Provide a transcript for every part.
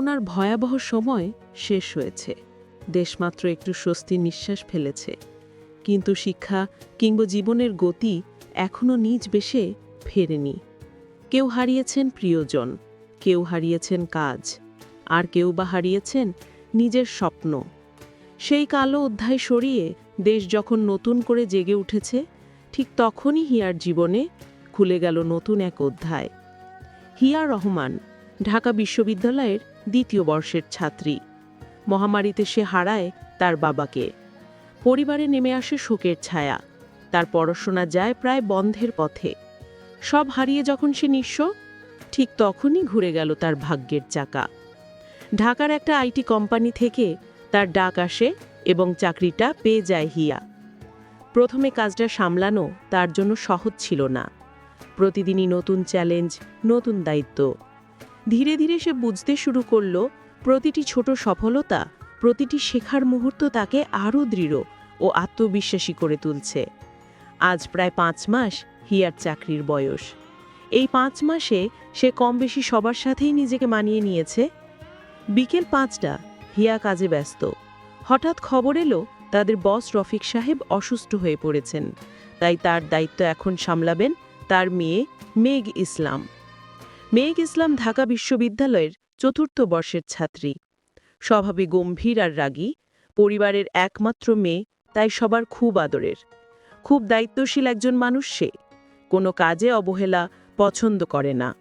করোনার ভয়াবহ সময় শেষ হয়েছে। দেশ মাত্র একটু স্বস্তির নিঃশ্বাস ফেলেছে। কিন্তু শিক্ষা কিংবা জীবনের গতি এখনও নিজ বেশে ফেরেনি। কেউ হারিয়েছেন প্রিয়জন, কেউ হারিয়েছেন কাজ, আর কেউ বা হারিয়েছেন নিজের স্বপ্ন। সেই কালো অধ্যায় সরিয়ে দেশ যখন নতুন করে জেগে উঠেছে, ঠিক তখনই হিয়ার জীবনে খুলে গেল নতুন এক অধ্যায়। হিয়া রহমান, ঢাকা বিশ্ববিদ্যালয়ের দ্বিতীয় বর্ষের ছাত্রী। মহামারীতে সে হারায় তার বাবাকে। পরিবারে নেমে আসে শোকের ছায়া। তার পড়াশোনা যায় প্রায় বন্ধের পথে। সব হারিয়ে যখন সে নিঃস্ব, ঠিক তখনই ঘুরে গেল তার ভাগ্যের চাকা। ঢাকার একটা আইটি কোম্পানি থেকে তার ডাক আসে এবং চাকরিটা পেয়ে যায় হিয়া। প্রথমে কাজটা সামলানো তার জন্য সহজ ছিল না। প্রতিদিনই নতুন চ্যালেঞ্জ, নতুন দায়িত্ব। ধীরে ধীরে সে বুঝতে শুরু করল, প্রতিটি ছোট সফলতা, প্রতিটি শেখার মুহূর্ত তাকে আরও দৃঢ় ও আত্মবিশ্বাসী করে তুলছে। আজ প্রায় পাঁচ মাস হিয়ার চাকরির বয়স। এই পাঁচ মাসে সে কম বেশি সবার সাথেই নিজেকে মানিয়ে নিয়েছে। বিকেল পাঁচটা, হিয়া কাজে ব্যস্ত। হঠাৎ খবর এলো, তাদের বস রফিক সাহেব অসুস্থ হয়ে পড়েছেন। তাই তার দায়িত্ব এখন সামলাবেন তার মেয়ে মেঘ ইসলাম। মেঘ ইসলাম ঢাকা বিশ্ববিদ্যালয়ের চতুর্থ বর্ষের ছাত্রী। স্বভাবে গম্ভীর আর রাগী, পরিবারের একমাত্র মেয়ে, তাই সবার খুব আদরের। খুব দায়িত্বশীল একজন মানুষ সে, কোনো কাজে অবহেলা পছন্দ করে না।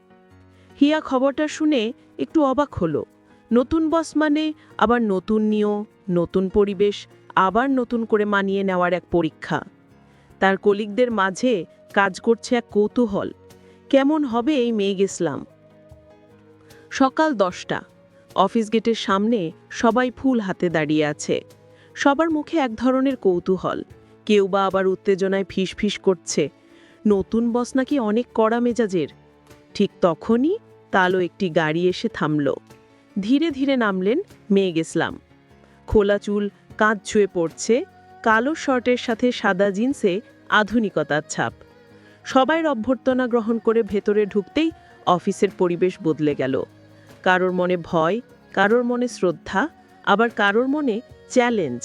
হিয়া খবরটা শুনে একটু অবাক হলো, নতুন বস মানে আবার নতুন নিয়ম, নতুন পরিবেশ, আবার নতুন করে মানিয়ে নেওয়ার এক পরীক্ষা। তার কলিগদের মাঝে কাজ করছে এক কৌতূহল। কেমন হবে এই মেঘ ইসলাম? সকাল দশটা। অফিস গেটের সামনে সবাই ফুল হাতে দাঁড়িয়ে আছে। সবার মুখে এক ধরনের কৌতূহল। কেউ বা আবার উত্তেজনায় ফিস ফিস করছে। নতুন বস নাকি অনেক কড়া মেজাজের। ঠিক তখনই তালো একটি গাড়ি এসে থামল। ধীরে ধীরে নামলেন মেঘ ইসলাম। খোলা চুল, কাঁধ ছুঁয়ে পড়ছে, কালো শর্টের সাথে সাদা জিন্সে আধুনিকতার ছাপ। সবাই অভ্যর্থনা গ্রহণ করে ভেতরে ঢুকতেই অফিসের পরিবেশ বদলে গেল। কারোর মনে ভয়, কারোর মনে শ্রদ্ধা, আবার কারোর মনে চ্যালেঞ্জ।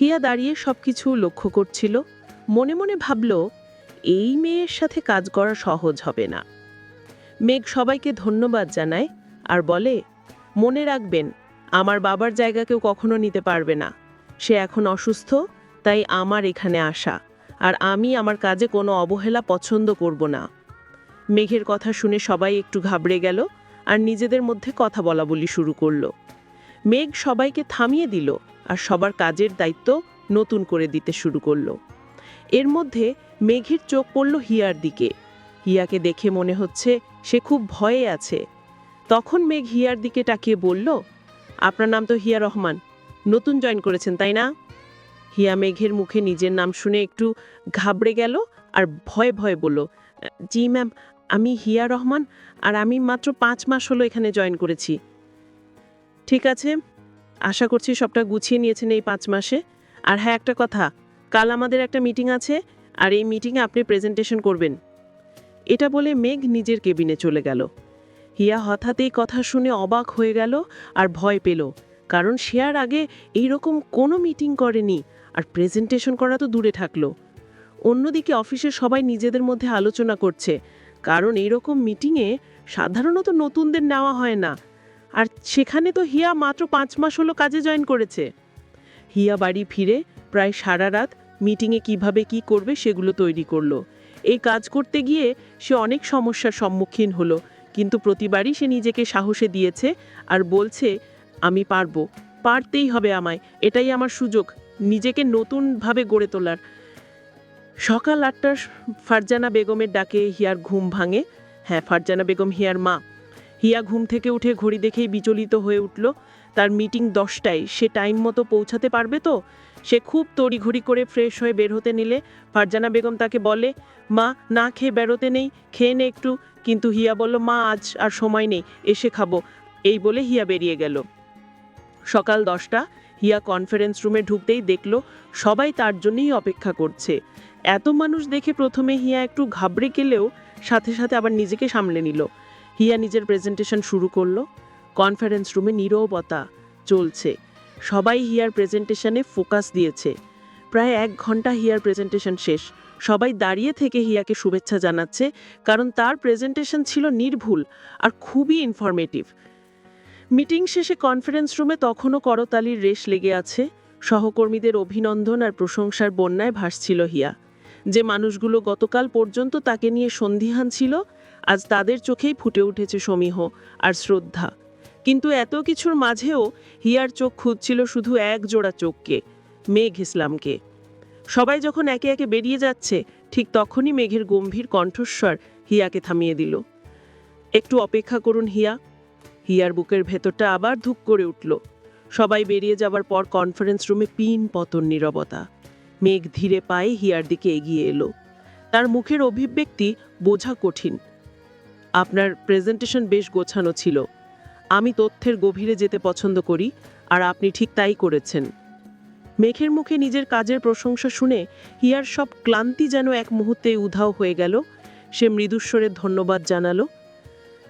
হিয়া দাঁড়িয়ে সব কিছু লক্ষ্য করছিল, মনে মনে ভাবল, এই মেয়ের সাথে কাজ করা সহজ হবে না। মেঘ সবাইকে ধন্যবাদ জানায় আর বলে, মনে রাখবেন, আমার বাবার জায়গা কেউ কখনো নিতে পারবে না। সে এখন অসুস্থ, তাই আমার এখানে আসা। আর আমি আমার কাজে কোনো অবহেলা পছন্দ করব না। মেঘের কথা শুনে সবাই একটু ঘাবড়ে গেল আর নিজেদের মধ্যে কথা বলা বলি শুরু করল। মেঘ সবাইকে থামিয়ে দিল আর সবার কাজের দায়িত্ব নতুন করে দিতে শুরু করল। এর মধ্যে মেঘের চোখ পড়ল হিয়ার দিকে। হিয়াকে দেখে মনে হচ্ছে সে খুব ভয়ে আছে। তখন মেঘ হিয়ার দিকে তাকিয়ে বলল, আপনার নাম তো হিয়া রহমান। নতুন জয়েন করেছেন, তাই না? হিয়া মেঘের মুখে নিজের নাম শুনে একটু ঘাবড়ে গেল আর ভয়ে ভয়ে বলল, জি ম্যাম, আমি হিয়া রহমান আর আমি মাত্র পাঁচ মাস হলো এখানে জয়েন করেছি। ঠিক আছে, আশা করছি সবটা গুছিয়ে নিয়েছেন এই পাঁচ মাসে। আর হ্যাঁ একটা কথা, কাল আমাদের একটা মিটিং আছে আর এই মিটিংয়ে আপনি প্রেজেন্টেশন করবেন। এটা বলে মেঘ নিজের কেবিনে চলে গেল। হিয়া হঠাৎ এই কথা শুনে অবাক হয়ে গেল আর ভয় পেল, কারণ সে আর আগে এইরকম কোনো মিটিং করেনি। আর প্রেজেন্টেশন করা তো দূরে থাকল। অন্যদিকে অফিসে সবাই নিজেদের মধ্যে আলোচনা করছে, কারণ এইরকম মিটিংয়ে সাধারণত নতুনদের নেওয়া হয় না। আর সেখানে তো হিয়া মাত্র পাঁচ মাস হলো কাজে জয়েন করেছে। হিয়া বাড়ি ফিরে প্রায় সারা রাত মিটিংয়ে কীভাবে কি করবে সেগুলো তৈরি করল। এই কাজ করতে গিয়ে সে অনেক সমস্যার সম্মুখীন হলো, কিন্তু প্রতিবারই সে নিজেকে সাহসে দিয়েছে আর বলছে, আমি পারব। পারতেই হবে আমায়। এটাই আমার সুযোগ। নিজেকে নতুনভাবে গড়ে তোলার। সকাল আটটার ফারজানা বেগমের ডাকে হিয়ার ঘুম ভাঙে। হ্যাঁ ফারজানা বেগম হিয়ার মা। হিয়া ঘুম থেকে উঠে ঘড়ি দেখেই বিচলিত হয়ে উঠল। তার মিটিং দশটায়। সে টাইম মতো পৌঁছাতে পারবে তো? সে খুব তড়িঘড়ি করে ফ্রেশ হয়ে বের হতে নিলে। ফারজানা বেগম তাকে বলে, মা, না খেয়ে বেরোতে নেই, খেয়ে নে একটু। কিন্তু হিয়া বলল, মা, আজ আর সময় নেই, এসে খাব। এই বলে হিয়া বেরিয়ে গেল। সকাল দশটা। হিয়া কনফারেন্স রুমে ঢুকতেই দেখল সবাই তার জন্যই অপেক্ষা করছে। এত মানুষ দেখে প্রথমে হিয়া একটু ঘাবড়ে গেলেও সাথে সাথে আবার নিজেকে সামলে নিল। হিয়া নিজের প্রেজেন্টেশন শুরু করল। কনফারেন্স রুমে নীরবতা চলছে। সবাই হিয়ার প্রেজেন্টেশনে ফোকাস দিয়েছে। প্রায় এক ঘণ্টা হিয়ার প্রেজেন্টেশন শেষ। সবাই দাঁড়িয়ে থেকে হিয়াকে শুভেচ্ছা জানাচ্ছে, কারণ তার প্রেজেন্টেশন ছিল নির্ভুল আর খুবই ইনফরমেটিভ মিটিং শেষে কনফারেন্স রুমে তখনও করতালির রেশ লেগে আছে। সহকর্মীদের অভিনন্দন আর প্রশংসার বন্যায় ভাসছিল হিয়া। যে মানুষগুলো গতকাল পর্যন্ত তাকে নিয়ে সন্দিহান ছিল, আজ তাদের চোখেই ফুটে উঠেছে সমীহ আর শ্রদ্ধা। কিন্তু এত কিছুর মাঝেও হিয়ার চোখ খুঁজছিল শুধু এক জোড়া চোখকে, মেঘ ইসলামকে। সবাই যখন একে একে বেরিয়ে যাচ্ছে, ঠিক তখনই মেঘের গম্ভীর কণ্ঠস্বর হিয়াকে থামিয়ে দিল। একটু অপেক্ষা করুন হিয়া। হিয়ার বুকের ভেতরটা আবার ধুক করে উঠল। সবাই বেরিয়ে যাবার পর কনফারেন্স রুমে পিন পতন নীরবতা। মেঘ ধীরে পায়ে হিয়ার দিকে এগিয়ে এলো। তার মুখের অভিব্যক্তি বোঝা কঠিন। আপনার প্রেজেন্টেশন বেশ গোছানো ছিল। আমি তথ্যের গভীরে যেতে পছন্দ করি, আর আপনি ঠিক তাই করেছেন। মেঘের মুখে নিজের কাজের প্রশংসা শুনে হিয়ার সব ক্লান্তি যেন এক মুহূর্তে উধাও হয়ে গেল। সে মৃদুস্বরের ধন্যবাদ জানালো।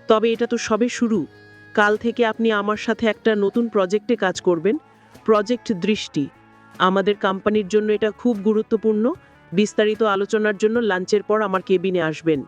তবে এটা তো সবে শুরু। কাল থেকে আপনি আমার সাথে একটা নতুন প্রজেক্টে কাজ করবেন, প্রজেক্ট দৃষ্টি। আমাদের কোম্পানির জন্য এটা খুব গুরুত্বপূর্ণ। বিস্তারিত আলোচনার জন্য লাঞ্চের পর আমার কেবিনে আসবেন।